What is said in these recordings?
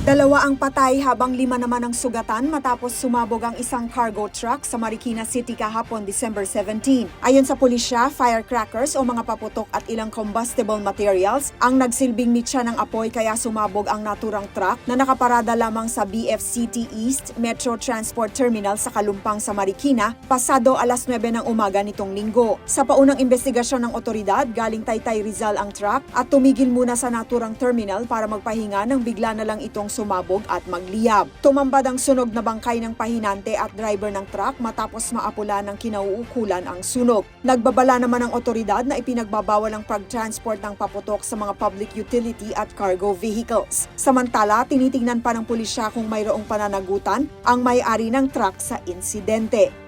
Dalawa ang patay habang lima naman ang sugatan matapos sumabog ang isang cargo truck sa Marikina City kahapon December 17. Ayon sa pulisya, firecrackers o mga paputok at ilang combustible materials ang nagsilbing mitya ng apoy kaya sumabog ang naturang truck na nakaparada lamang sa BF City East Metro Transport Terminal sa Kalumpang sa Marikina pasado alas 9 ng umaga nitong linggo. Sa paunang investigasyon ng otoridad, galing Taytay Rizal ang truck at tumigil muna sa naturang terminal para magpahinga nang bigla na lang itong sumabog at magliyab. Tumambad ang sunog na bangkay ng pahinante at driver ng truck matapos maapula ng kinauukulan ang sunog. Nagbabala naman ang otoridad na ipinagbabawal ang pag-transport ng paputok sa mga public utility at cargo vehicles. Samantala, tinitingnan pa ng pulisya kung mayroong pananagutan ang may-ari ng truck sa insidente.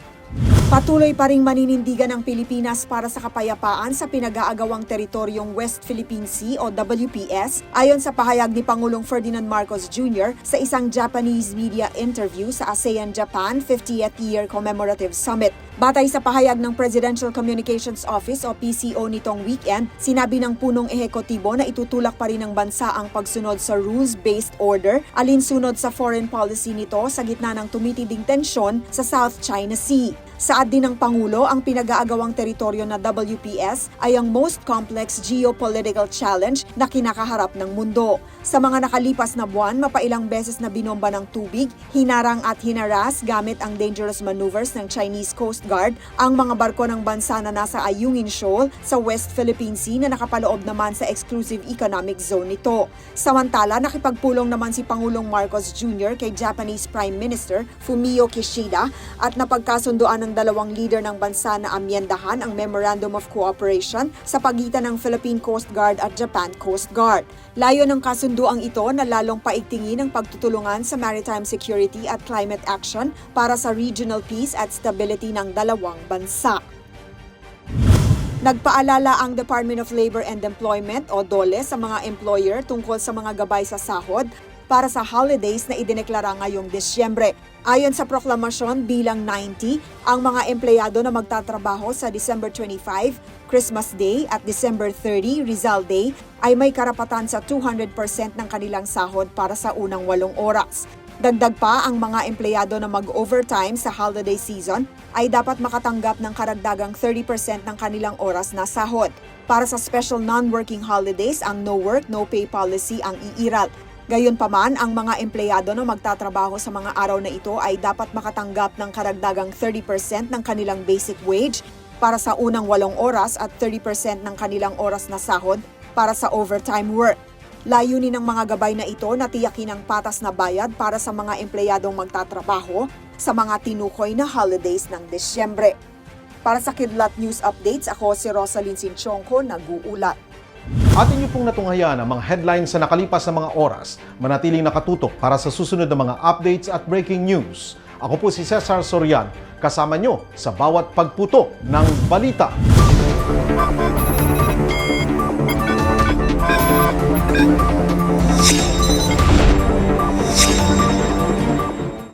Patuloy pa ring maninindigan ang Pilipinas para sa kapayapaan sa pinag-aagawang teritoryong West Philippine Sea o WPS ayon sa pahayag ni Pangulong Ferdinand Marcos Jr. sa isang Japanese media interview sa ASEAN-Japan 50th Year Commemorative Summit. Batay sa pahayag ng Presidential Communications Office o PCO nitong weekend, sinabi ng punong ehekutibo na itutulak pa rin ng bansa ang pagsunod sa rules-based order alinsunod sa foreign policy nito sa gitna ng tumitinding tensyon sa South China Sea. Saad din ng Pangulo, ang pinag-aagawang teritoryo na WPS ay ang most complex geopolitical challenge na kinakaharap ng mundo. Sa mga nakalipas na buwan, mapailang beses na binomba ng tubig, hinarang at hinaras gamit ang dangerous maneuvers ng Chinese Coast Guard ang mga barko ng bansa na nasa Ayungin Shoal sa West Philippine Sea na nakapaloob naman sa exclusive economic zone nito. Samantala, nakipagpulong naman si Pangulong Marcos Jr. kay Japanese Prime Minister Fumio Kishida at napagkasundoan ng dalawang leader ng bansa na amyendahan ang Memorandum of Cooperation sa pagitan ng Philippine Coast Guard at Japan Coast Guard. Layo ng kasunduang ito na lalong paigtingin ang pagtutulungan sa maritime security at climate action para sa regional peace at stability ng dalawang bansa. Nagpaalala ang Department of Labor and Employment o DOLE sa mga employer tungkol sa mga gabay sa sahod para sa holidays na idineklara ngayong Disyembre. Ayon sa proklamasyon bilang 90, ang mga empleyado na magtatrabaho sa December 25, Christmas Day at December 30, Rizal Day ay may karapatan sa 200% ng kanilang sahod para sa unang walong oras. Dagdag pa ang mga empleyado na mag-overtime sa holiday season ay dapat makatanggap ng karagdagang 30% ng kanilang oras na sahod. Para sa special non-working holidays, ang no work, no pay policy ang iiral. Gayunpaman, ang mga empleyado na magtatrabaho sa mga araw na ito ay dapat makatanggap ng karagdagang 30% ng kanilang basic wage para sa unang walong oras at 30% ng kanilang oras na sahod para sa overtime work. Layunin ng mga gabay na ito na tiyakin ang patas na bayad para sa mga empleyadong magtatrabaho sa mga tinukoy na holidays ng Disyembre. Para sa Kidlat News Updates, ako si Rosalyn Sinchonko, nag-uulat. Atin niyo pong natunghayan ang mga headlines sa nakalipas na mga oras. Manatiling nakatutok para sa susunod na mga updates at breaking news. Ako po si Cesar Sorian, kasama nyo sa bawat pagputok ng balita.